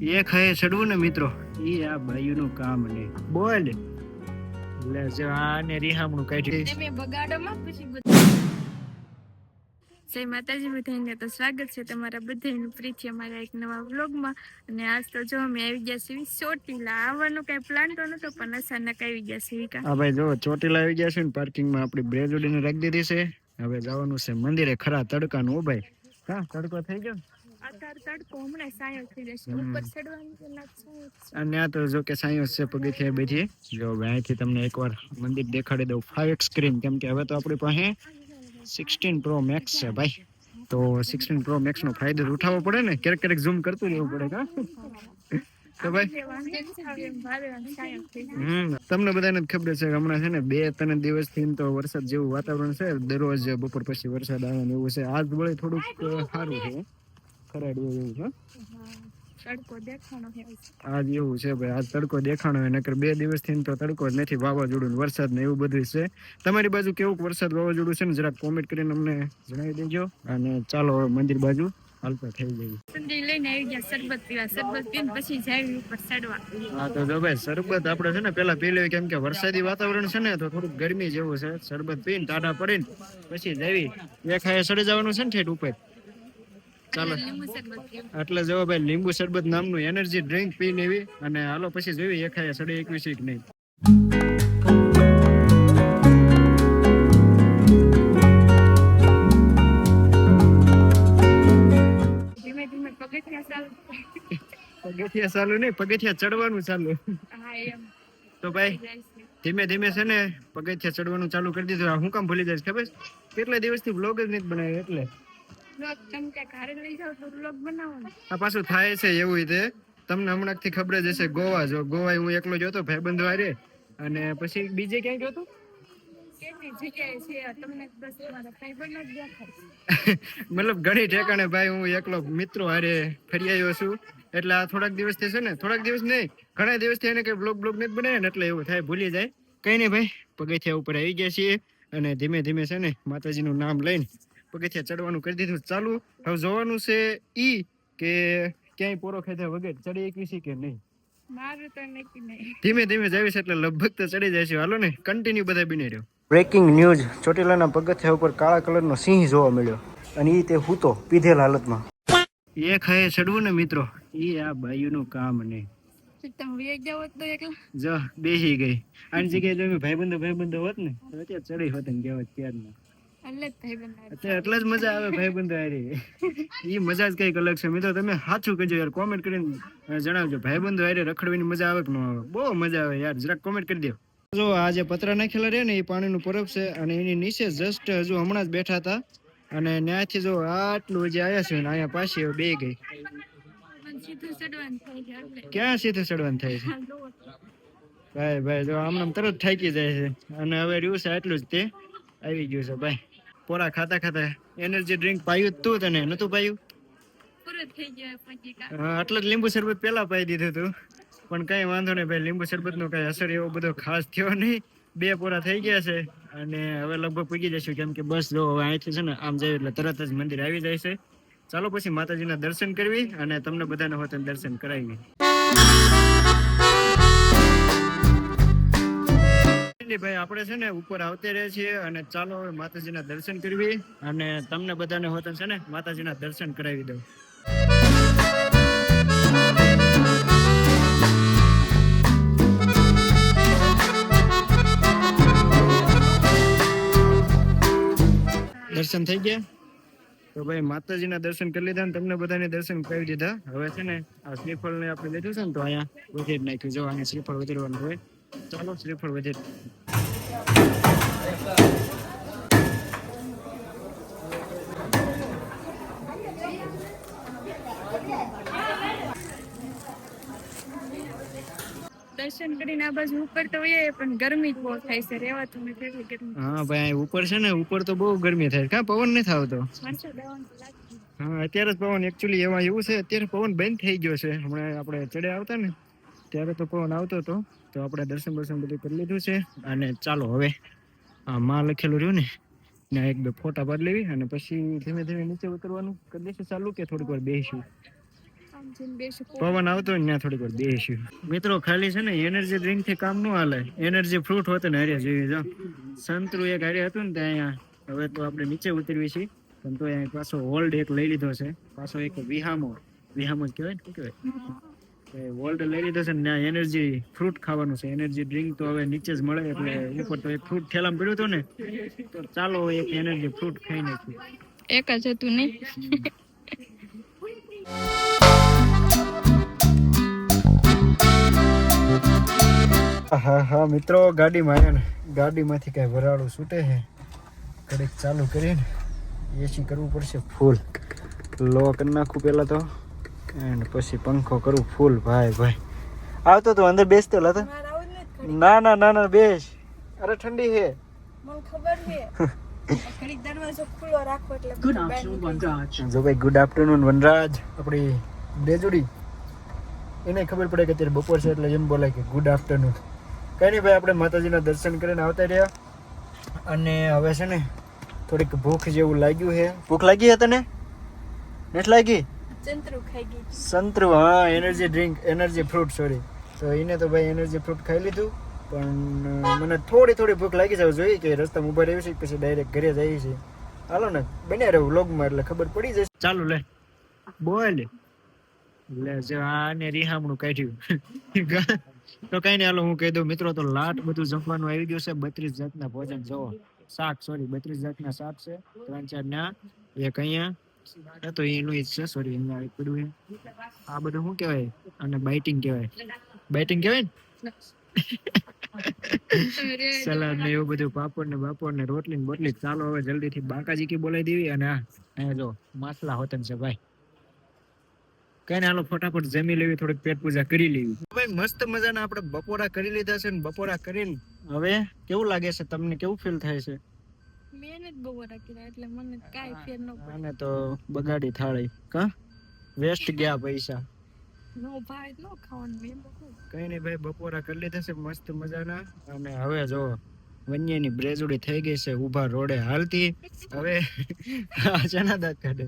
એક ખાય ચડવું ને મિત્રો? એ આ બાયુનું કામ ને. બોલ. એટલે જો આને રિહામણું કાઢી તમે બગાડોમાં પછી જય માતાજી બધાને તો સ્વાગત છે તમારા બધાનું. પ્રીતિ અમારા એક નવા વ્લોગમાં. અને આજ તો જો અમે આવી ગયા છીએ ચોટીલા. આવવાનું કઈ પ્લાન તો નતો પણ અચાનક આવી ગયા છીએ હા ભાઈ જો ચોટીલા આવી ગયા છે ને પાર્કિંગમાં આપણી બ્રેજ ઉડીને રાખી દીધી છે. હવે જવાનું છે મંદિરે ખરા તડકાનું ઓ ભાઈ. હા તડકો થઈ ગયો અત્યારે તડકો હમણાં સાયો થઈ જશે હમ. ઉપર ચડવાની તો ના સાયો જ છે. અને આ તો જો કે સાયન્સ છે પગથિયે બેઠી જો હવે અહીંથી તમને એકવાર મંદિર દેખાડી દઉં ફાઈવ સ્ક્રીન કેમ કે હવે તો આપણી પાસે સિક્સટીન પ્રો મેક્સ છે ભાઈ તો સિક્સટીન પ્રો મેક્સ નો ફાયદો ઉઠાવવો પડે ને ક્યારેક ક્યારેક ઝૂમ કરતું રહેવું પડે કા તો ભાઈ જે વાંધો નથી આવે એમ ભારે આમ સાયો થઈ જાય. હમ તમને બધાને જ ખબર છે કે હમણાં છે ને બે ત્રણ દિવસથી તો વરસાદ જેવું વાતાવરણ છે. દરરોજ બપોર પછી વરસાદ આવે ને એવું છે. આજ વળે થોડુંક અ, સારું છે. ખરાડ એવું છે તડકો દેખાણો આજ એવું છે ભાઈ આજ તડકો દેખાણો હોય નકર બે દિવસથી તો તડકો જ નથી વાવાઝોડું વરસાદ ને એવું બધું છે. તમારી બાજુ કેવું વરસાદ વાવાઝોડું છે ને જરાક કોમેન્ટ કરીને અમને જણાવી દેજો. અને ચાલો હવે મંદિર બાજુ હાલતા થઈ જઈએ. સંજય લઈને આવી ગયા શરબત પીવા શરબત પીને પછી જાય ઉપર ચડવા. હા તો જો ભાઈ શરબત આપણે છે ને પેલા પી લેવી કેમ કે વરસાદી વાતાવરણ છે ને તો થોડુંક ગરમી જેવું છે. શરબત પીને ટાટા પડીને પછી જવી. દેખાય હાએ સડી જવાનું છે ને ઠેઠ ઉપર. ચાલો. એટલે જો ભાઈ લીંબુ શરબત નામનું એનર્જી ડ્રિંક પી લેવી અને હાલો પછી જોઈએ એક હાએ સડે એકવીસ કે નહીં. ધીમે ધીમે પગથિયા ચાલુ. ચાલુ નહીં પગથિયા ચડવાનું ચાલુ. તો ભાઈ ધીમે ધીમે છે ને પગથિયા ચડવાનું ચાલુ કરી દીધું. હું કામ ભૂલી જાય ખબર કેટલા દિવસથી બ્લોગ જ નથી બનાવ્યો એટલે. આ પાછું થાય છે એવું રીતે. તમને હમણાં થી ખબર જ હશે ગોવા જો ગોવા હું એકલો જોતો ભાઈબંધ વારે અને પછી બીજે ક્યાંય ગયો તો કેટલી જગ્યાએ છે તમને બસ મારા ભાઈબંધ જ દેખાય મતલબ ઘણી ઠેકાણે ભાઈ હું એકલો મિત્રો હારે ફરી આવ્યો છું. એટલે આ થોડાક દિવસથી છે ને થોડાક દિવસ નહીં ઘણા દિવસથી એને કઈ બ્લોગ બ્લોગ નથી બનાવે ને એટલે એવું થાય ભૂલી જાય. કઈ નહીં ભાઈ પગથિયા ઉપર આવી ગયા છીએ. અને ધીમે ધીમે છે ને માતાજીનું નામ લઈને પગથિયા ચડવાનું કરી દીધું. ચાલુ હવે જોવાનું છે ઈ કે ક્યાંય પોરો ખાધા વગર ચડી એકવીસી કે નહીં? મારું તો નક્કી નહીં. ધીમે જાવી છે એટલે લગભગ તો ચડી જાય છે. હાલો ને કન્ટિન્યુ બધા બની રહ્યો. બ્રેકિંગ ન્યૂઝ ચોટીલાના પગથિયા ઉપર કાળા કલરનો સિંહ જોવા મળ્યો અને એ તે હૂતો પીધેલ હાલતમાં. એ ખાય ચડવું ને મિત્રો. એ આ બાયુનું કામ નહીં જો બેસી ગઈ. આની જગ્યાએ ભાઈબંધો ભાઈબંધો હોત ને ચડી હોત ને કહેવત ત્યારના એટલે જ મજા આવે. ભાઈ ભાઈબંધો હારે. એ મજા જ કંઈક અલગ છે. મિત્રો તમે સાચું કહેજો યાર. કોમેન્ટ કરીને જણાવજો જણાવજો. ભાઈબંધો હારે રખડવાની મજા આવે કે ન આવે? બહુ મજા આવે યાર. જરાક કોમેન્ટ કરી દો. જો આ જે પતરા નાખેલા રહે ને એ પાણીનું પરબ છે અને એની નીચે જસ્ટ હજુ હમણાં જ બેઠા હતા. અને ત્યાંથી જો આટલું જે આવ્યા છે ને અહીંયા પાછી બે ગઈ. ક્યાં સીધું ચડવાનું થાય છે? ભાઈ ભાઈ જો આમ તરત થાકી જાય છે. અને હવે રહ્યું છે આટલું જ તે. આવી ગયું છે. ભાઈ પોરા ખાતા ખાતા એનર્જી ડ્રિંક પાયું તું તને નતું પાયું? એટલે જ લીંબુ શરબત પેલા પાઈ દીધું તું. પણ કઈ વાંધો નહીં ભાઈ લીંબુ શરબત નો કઈ અસર એવો બધો ખાસ થયો નહીં. બે પોરા થઈ ગયા છે અને હવે લગભગ પૂગી જશું કેમ કે બસ જો હવે અહીંથી છે ને આમ જાય એટલે તરત જ મંદિર આવી જાય છે. ચાલો પછી માતાજીના દર્શન કરવી અને તમને બધાને હોતે દર્શન કરાવી ભાઈ આપણે છે ને ઉપર આવતે રહે છીએ અને ચાલો હવે માતાજીના દર્શન કરવી અને તમને બધાને હોતા છે ને માતાજીના દર્શન કરાવી દઉં. દર્શન થઈ ગયા? તો ભાઈ માતાજીના દર્શન કરી લીધા તમને બધાને દર્શન કરી દીધા. હવે છે ને આ શ્રીફળ ને આપણે લીધું છે ને તો અહીંયા વધેર નાખ્યું. જો અહીંયા શ્રીફળ વધેરવાનું હોય. ચાલો શ્રીફળ વધેર દર્શન કરીને આ બાજુ ઉપર તો હોઈએ પણ ગરમી બહુ થાય છે. રેવાતું નથી એટલી ગરમી. હા ભાઈ ઉપર છે ને ઉપર તો બહુ ગરમી થાય. કા પવન નથી આવતો. હા અત્યારે જ પવન એકચ્યુઅલી એમાં એવું છે અત્યારે પવન બંધ થઈ ગયો છે. હમણાં આપણે ચડે આવતા ને ત્યારે તો પવન આવતો હતો તો આપણે દર્શન દર્શન બધું કરી લીધું છે. અને ચાલો હવે આ માં લખેલું રહ્યું ને ત્યાં એક બે ફોટા પર લેવી અને પછી ધીમે ધીમે નીચે ઉતરવાનું કરી દઈશું. ચાલુ કે થોડીક વાર બેસીશું પવન આવતો ને ત્યાં થોડીક વાર બેસ્યું મિત્રો ખાલી છે ને એનર્જી ડ્રિંકથી કામ ન હાલે. એનર્જી ફ્રૂટ હોતે ને હારે જોઈએ જો. સંતરું એક હારે હતું ને ત્યાં અહીંયા. હવે તો આપણે નીચે ઉતરવી છીએ. પણ તો અહીંયા પાછો હોલ્ડ એક લઈ લીધો છે. પાછો એક વિહામો વિહામો જ કહેવાય ને શું કહેવાય? વોલ્ડ લઈ લીધો છે ને એનર્જી ફ્રૂટ ખાવાનું છે. એનર્જી ડ્રિંક તો હવે નીચે જ મળે એટલે ઉપર તો એક ફ્રૂટ થેલામાં પડ્યું હતું ને તો ચાલો એક એનર્જી ફ્રૂટ ખાઈ નાખીએ એક જ હતું નહીં હા હા મિત્રો ગાડીમાં આવ્યા ને. ગાડીમાંથી કાંઈ વરાળું છૂટે છે. કડીક ચાલુ કરીને એસી કરવું પડશે. ફૂલ. લો કરી નાખું પહેલાં તો. એન્ડ પછી પંખો કરું ફૂલ ભાઈ ભાઈ. આવતો તો અંદર બેસતો લતો. મારા આવું જ નથી ના ના ના ના બેસ. અરે ઠંડી છે. મને ખબર છે. ઘડીક દરવાજો ખુલ્લો રાખો એટલે ગુડ આફ્ટરનૂન વનરાજ. જો ભાઈ ગુડ આફ્ટરનૂન વનરાજ. આપણી બેજુડી. એને ખબર પડે કે અત્યારે બપોર છે એટલે એમ બોલાય કે ગુડ આફ્ટરનૂન કંઈ નહીં ભાઈ આપણે માતાજીના દર્શન કરીને આવતા રહ્યા. અને હવે છે ને થોડીક ભૂખ જેવું લાગ્યું છે. ભૂખ લાગી છે તને? નથી લાગી? સંતરું હા energy drink energy fruit sorry તો એને તો ભાઈ એનર્જી ફ્રૂટ ખાઈ લીધું. પણ મને થોડી થોડી ભૂખ લાગી જવું જોઈએ કે રસ્તામાં ઊભા રહ્યું છે પછી ડાયરેક્ટ ઘરે જઈએ છીએ. હાલો ને, બન્યા રહું વ્લોગમાં એટલે ખબર પડી જશે. ચાલુ, લે. બોલ. લે, જો આને રિહામણું કાઢ્યું. તો કઈ નહીં, હાલો, હું કહી દઉં, મિત્રો, તો લાટ બધું જમવાનું આવી ગયું છે. બત્રીસ જાતના ભોજન જોવો શાક સોરી બત્રીસ જાતના શાક છે. ત્રણ, ચાર ના, એક અહીંયા. તો એનું જ છે સોરી એનું આવી પડ્યું આ બધું શું કહેવાય? અને બાઇટિંગ કહેવાય. બાઇટિંગ કહેવાય ને? સલાડ ને એવું બધું, પાપડ ને બાપડ ને રોટલી ને બોટલી. ચાલો, હવે જલ્દી થી બાકાજી કી બોલાવી દેવી અને આ જો, માછલા હોતન છે, ભાઈ. કઈ ને, હાલો, ફટાફટ જમી લેવી, થોડીક પેટ પૂજા કરી લેવી. ભાઈ, મસ્ત મજાના આપણે બપોરા કરી લીધા છે ને, બપોરા કરીને. હવે, કેવું લાગે છે? તમને કેવું ફીલ થાય છે? મેં જ બહુ રાખ્યા એટલે મને કાઈ ફેર ન પડે. આને તો બગાડી થાળી. કા? વેસ્ટ ગયા પૈસા. નો ભાઈ નો ખાવાનું મેં કઈ નહીં ભાઈ બપોરા કરી લીધા છે મસ્ત મજાના. અને હવે જો વન્યની બ્રેજુડી થઈ ગઈ છે ઊભા રોડે હાલતી. હવે આ શેના દાંત કાઢે.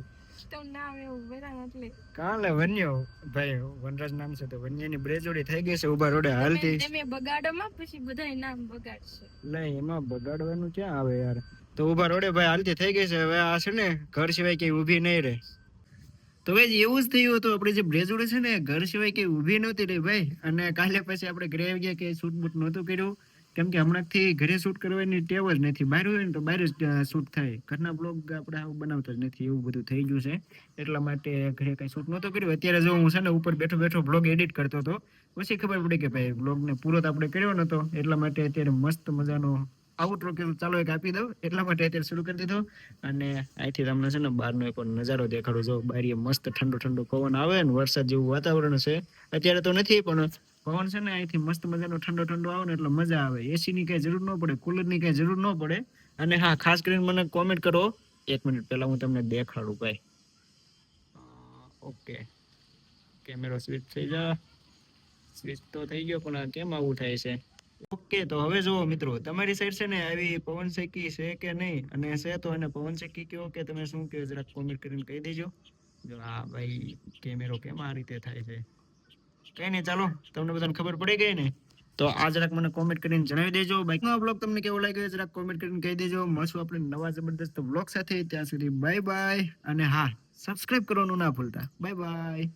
તો નામ એવું બેરા એટલે. કાલે વન્યો? ભાઈ વનરાજ નામ છે તો વન્યની બ્રેજોડી થઈ ગઈ છે ઊભા રોડે હાલતી. તમે- તમે પછી બધાય નામ બગાડશે. લે એમાં બગાડવાનું ક્યાં આવે યાર? તો ઊભા રોડે ભાઈ, હાલતી થઈ ગઈ છે. હવે આ છે ને, ઘર સિવાય કઈ ઊભી નહીં રહે. તો ભાઈ એવું જ થયું હતું. આપણે જે બ્રેજુડી છે ને, ઘર સિવાય કઈ ઊભી નહોતી રહી ભાઈ. અને કાલે પછી આપણે ઘરે આવી ગયા કે શૂટ બૂટ નહોતું કર્યું. કેમ કે હમણાંથી ઘરે શૂટ કરવાની ટેવ જ નથી. બહાર હોય ને તો બહાર જ શૂટ થાય. ઘરના બ્લોગ આપણે બનાવતા જ નથી. એવું બધું થઈ ગયું છે. એટલા માટે ઘરે કઈ શૂટ નહોતું કર્યું. અત્યારે જો હું છે ને, ઉપર બેઠો બેઠો બ્લોગ એડિટ કરતો હતો. પછી ખબર પડી કે ભાઈ બ્લોગને પૂરો તો આપણે કર્યો નતો. એટલા માટે અત્યારે મસ્ત મજાનો આઉટરો કે ચાલો એક આપી દઉં. એટલા માટે અત્યારે શરૂ કરી દીધો. અને અહીંથી તમને છે ને બહારનો એક નજારો દેખાડું જો બારીએ મસ્ત ઠંડો ઠંડો પવન આવે ને વરસાદ જેવું વાતાવરણ છે. અત્યારે તો નથી, પણ પવન છે ને અહીંથી મસ્ત મજાનો ઠંડો ઠંડો આવે ને એટલે મજા આવે. એસીની કાંઈ જરૂર ન પડે કુલરની કાંઈ જરૂર ન પડે. અને હા, ખાસ કરીને મને કોમેન્ટ કરો. એક મિનિટ પહેલાં હું તમને દેખાડું ભાઈ. ઓકે. કેમેરો સ્વિચ થઈ જા. સ્વિચ તો થઈ ગયો, પણ કેમ આવું થાય છે? ઓકે, તો હવે જુઓ મિત્રો, તમારી સાઈડ છે ને આવી પવન શેકી છે કે નહીં? અને છે તો એને પવન શેકી કયો કે તમે શું કહો જરાક કોમેન્ટ કરીને કહી દેજો. જો હા ભાઈ કેમેરો કેમ આ રીતે થાય છે? કઈ નહીં, ચાલો, તમને બધાને ખબર પડી ગઈ ને? તો આ જરાક મને કોમેન્ટ કરીને જણાવી દેજો. બાઈકનો નો બ્લોગ તમને કેવો લાગ્યો જરાક કોમેન્ટ કરીને કહી દેજો. મળશું આપણે નવા જબરદસ્ત બ્લોગ સાથે. ત્યાં સુધી બાય બાય અને હા સબસ્ક્રાઇબ કરવાનું ના ભૂલતા. Bye bye